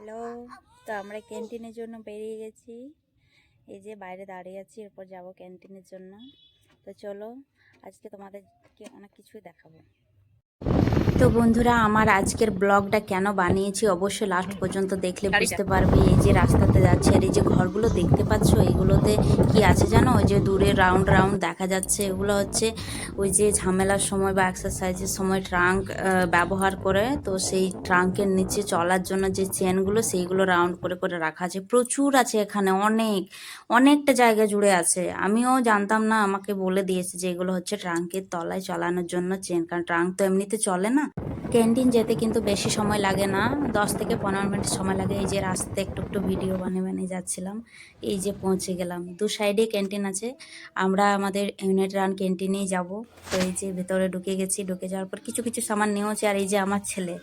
Hello তো আমরা ক্যান্টিনের জন্য বেরিয়ে গেছি। এই যে বাইরে দাঁড়িয়ে আছি এরপর যাব ক্যান্টিনের জন্য। তো চলো আজকে তোমাদেরকে অনেক কিছুই দেখাবো। তো বন্ধুরা আমার আজকের ব্লগটা কেন বানিয়েছি অবশ্যই লাস্ট পর্যন্ত দেখলে বুঝতে পারবে। এই যে রাস্তাতে যাচ্ছে আর এই যে ঘরগুলো দেখতে পাচ্ছ এগুলোতে কি আছে জানো? ওই যে দূরে রাউন্ড রাউন্ড দেখা যাচ্ছে। এগুলো হচ্ছে ওই যে ঝামেলার সময় বা এক্সারসাইজের সময় ট্রাঙ্ক ব্যবহার করে। তো সেই ট্রাঙ্কের নিচে চলার জন্য যে চেনগুলো সেইগুলো রাউন্ড করে করে রাখা আছে। প্রচুর আছে এখানে, অনেক, অনেকটা জায়গা জুড়ে আছে। আমিও জানতাম না, আমাকে বলে দিয়েছে যে এগুলো হচ্ছে ট্রাঙ্কের তলায় চলানোর জন্য চেন কারণ ট্রাঙ্ক তো এমনিতে চলে না। ক্যান্টিন যেতে কিন্তু বেশি সময় লাগে না। দশ থেকে পনেরো মিনিট সময় লাগে। এই যে রাস্তায় একটু একটু ভিডিও বানিয়ে বানিয়ে যাচ্ছিলাম। এই যে পৌঁছে গেলাম। দু সাইডে ক্যান্টিন আছে। আমরা আমাদের ইউনিট রান ক্যান্টিনেই যাব। তো এই যে ভেতরে ঢুকে গেছি। ঢুকে যাওয়ার পর কিছু কিছু সামান নিয়েছে আর এই যে আমার ছেলে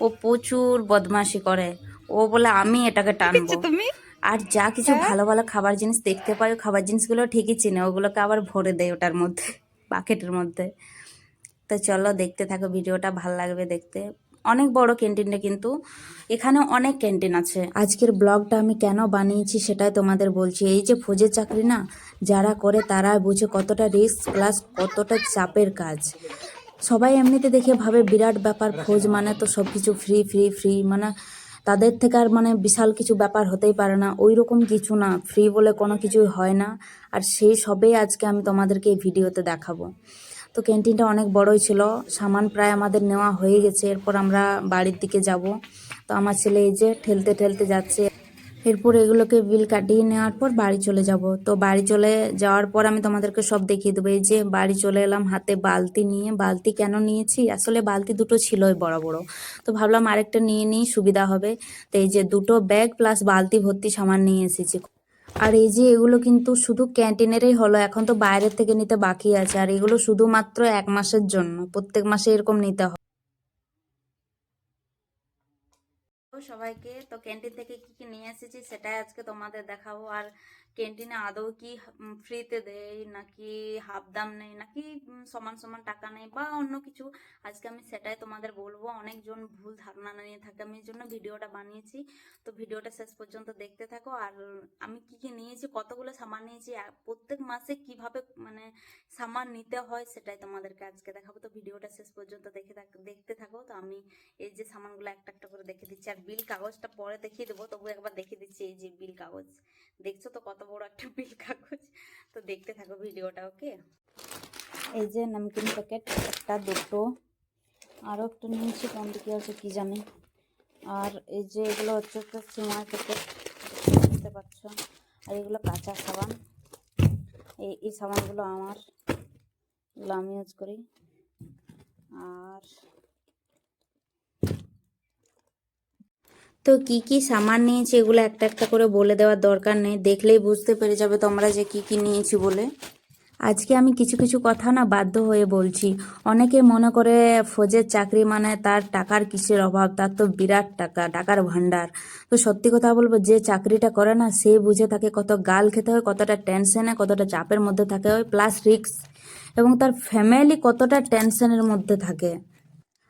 ও প্রচুর বদমাশি করে। ও বলে আমি এটাকে টানবো। তুমি? আর যা কিছু ভালো ভালো খাবার জিনিস দেখতে পাই খাবার জিনিসগুলো ঠিকই চিনে। ওগুলোকে আবার ভরে দেয় ওটার মধ্যে বাকেটের মধ্যে। তো চলো দেখতে থাকো, ভিডিওটা ভালো লাগবে দেখতে। অনেক বড় ক্যান্টিনটা কিন্তু এখানে অনেক ক্যান্টিন আছে। আজকের ব্লগটা আমি কেন বানিয়েছি সেটাই তোমাদের বলছি। এই যে ফৌজের চাকরি না, যারা করে তারা বুঝে কতটা রিস্ক প্লাস কতটা চাপের কাজ। সবাই এমনিতে দেখে ভাবে বিরাট ব্যাপার, ফৌজ মানে তো সব কিছু ফ্রি ফ্রি ফ্রি মানে তাদের থেকে আর মানে বিশাল কিছু ব্যাপার হতেই পারে না। ওই রকম কিছু না ফ্রি বলে কোনো কিছুই হয় না। আর সেই সবেই আজকে আমি তোমাদেরকে এই ভিডিওতে দেখাবো। তো ক্যান্টিনটা অনেক বড়ই ছিল। সামান প্রায় আমাদের নেওয়া হয়ে গেছে। এরপর আমরা বাড়ির দিকে যাব। তো আমার ছেলে এই যে ঠেলতে ঠেলতে যাচ্ছে। এরপর এগুলোকে বিল কাটিয়ে নেওয়ার পর বাড়ি চলে যাব। তো বাড়ি চলে যাওয়ার পর আমি তোমাদেরকে সব দেখিয়ে দেবো। এই যে বাড়ি চলে এলাম হাতে বালতি নিয়ে। বালতি কেন নিয়েছি? আসলে বালতি দুটো ছিলই বড় বড়। তো ভাবলাম আরেকটা নিয়ে নিই, সুবিধা হবে। তো এই যে দুটো ব্যাগ প্লাস বালতি ভর্তি সামান নিয়ে এসেছি। আর এই যে এগুলো কিন্তু শুধু ক্যান্টিনেরই হলো, এখন তো বাইরের থেকে নিতে বাকি আছে। আর এগুলো শুধুমাত্র এক মাসের জন্য, প্রত্যেক মাসে এরকম নিতে হয়। সবাইকে, তো ক্যান্টিন থেকে কি কি নিয়ে এসেছি সেটাই আজকে তোমাদের দেখাবো। আর ক্যান্টিনে আদৌ কি ফ্রিতে দেয়, নাকি হাফ দাম নেই নাকি সমান সমান টাকা নেই বা অন্য কিছু? আজকে আমি সেটাই তোমাদের বলব। অনেকজন ভুল ধারণা নিয়ে থাকে। আমি এই জন্য ভিডিওটা বানিয়েছি। তো ভিডিওটা শেষ পর্যন্ত দেখতে থাকো। আর আমি কি কি নিয়েছি, কতগুলো সামান নিয়েছি প্রত্যেক মাসে কীভাবে মানে সামান নিতে হয় সেটাই তোমাদেরকে আজকে দেখাবো। তো ভিডিওটা শেষ পর্যন্ত দেখে দেখতে থাকো। তো আমি এই যে সামানগুলো একটা একটা করে দেখে দিচ্ছি। আর বিল কাগজটা পরে দেখিয়ে দেবো তবু একবার দেখে দিচ্ছি এই যে বিল কাগজ। দেখছ তো কত বড় একটা বিল কাগজ। তো দেখতে থাকো ভিডিওটা, ওকে? এই যে নামকিন প্যাকেট, একটা, দুটো আরও একটা নিয়েছি, কোন দিকে আছে কি জানি। আর এই যে এগুলো হচ্ছে একটা সিমার প্যাকেট বুঝতে পারছ আর এগুলো কাঁচা সাবান। এই এই সাবানগুলো আমার, এগুলো আমি ইউজ করি। আর তো কি কি সামান নিয়েছি এগুলো একটা একটা করে বলে দেওয়ার দরকার নেই। দেখলেই বুঝতে পেরে যাবে তোমরা যে কি কি নিয়েছি বলে। আজকে আমি কিছু কিছু কথা না বাধ্য হয়ে বলছি। অনেকে মনে করে ফৌজের চাকরি মানে তার টাকার কিসের অভাব, তার তো বিরাট টাকা, টাকার ভান্ডার তো সত্যি কথা বলব, যে চাকরিটা করে না, সে বুঝে থাকে কত গাল খেতে হয়, কতটা টেনশনে কতটা চাপের মধ্যে থাকে হয় প্লাস রিস্ক এবং তার ফ্যামিলি কতটা টেনশনের মধ্যে থাকে।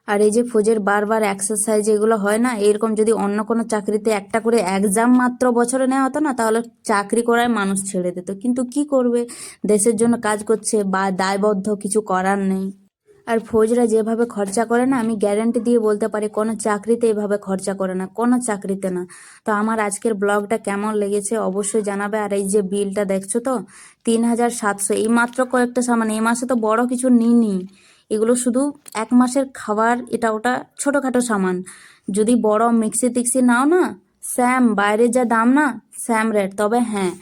আর এই যে ফৌজের বারবার এক্সারসাইজ এগুলো হয় না, এরকম যদি অন্য কোনো চাকরিতে একটা করে এক্সাম মাত্র বছরে নেওয়া হতো না, তাহলে চাকরি করায় মানুষ ছেড়ে দিত। কিন্তু কি করবে? দেশের জন্য কাজ করছে, বা দায়বদ্ধ, কিছু করার নেই। আর ফৌজরা যেভাবে খরচা করে না, আমি গ্যারেন্টি দিয়ে বলতে পারি, কোনো চাকরিতে এভাবে খরচা করে না, কোনো চাকরিতে না। তো আমার আজকের ব্লগটা কেমন লেগেছে অবশ্যই জানাবে। আর এই যে বিলটা দেখছ তো, তিন হাজার সাতশো, এই মাত্র কয়েকটা সামান এই মাসে তো বড় কিছু নিইনি। এগুলো শুধু এক মাসের খাবার, এটা ওটা ছোটোখাটো সামান। যদি বড় মিক্সি টিক্সি নাও না, স্যাম, বাইরে যা দাম না, স্যাম রেট। তবে হ্যাঁ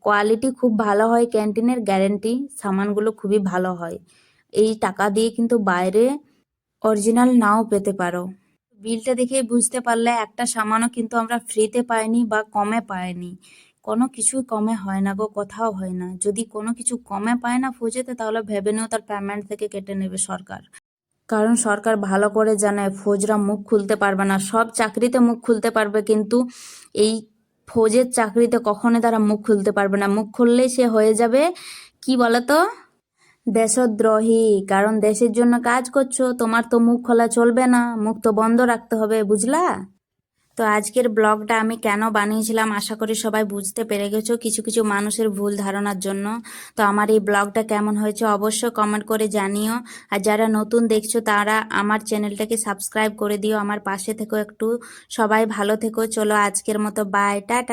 কোয়ালিটি খুব ভালো হয় ক্যান্টিনের, গ্যারেন্টি সামানগুলো খুবই ভালো হয়। এই টাকা দিয়ে কিন্তু বাইরে অরিজিনাল নাও পেতে পারো। বিলটা দেখে বুঝতে পারলে একটা সামানও কিন্তু আমরা ফ্রিতে পাইনি বা কমে পাইনি। কোনো কিছুই কমে হয় না গো, কোথাও হয় না। যদি কোনো কিছু কমে পায় না ফৌজেতে, তাহলে ভেবে নিও তার পেমেন্ট থেকে কেটে নেবে সরকার। কারণ সরকার ভালো করে জানে, ফৌজরা মুখ খুলতে পারবে না। সব চাকরিতে মুখ খুলতে পারবে, কিন্তু এই ফৌজের চাকরিতে কখনো তারা মুখ খুলতে পারবে না। মুখ খুললেই সে হয়ে যাবে, কি বলতো? দেশদ্রোহী। কারণ দেশের জন্য কাজ করছ, তোমার তো মুখ খোলা চলবে না। মুখ তো বন্ধ রাখতে হবে, বুঝলা? তো আজকের ব্লগটা আমি কেন বানিয়েছিলাম আশা করি সবাই বুঝতে পেরে গেছো কিছু কিছু মানুষের ভুল ধারণার জন্য। তো আমার এই ব্লগটা কেমন হয়েছে অবশ্যই কমেন্ট করে জানিও। আর যারা নতুন দেখছ তারা আমার চ্যানেলটাকে সাবস্ক্রাইব করে দিও। আমার পাশে থেকো একটু। সবাই ভালো থেকো। চলো আজকের মতো বাই টাটা।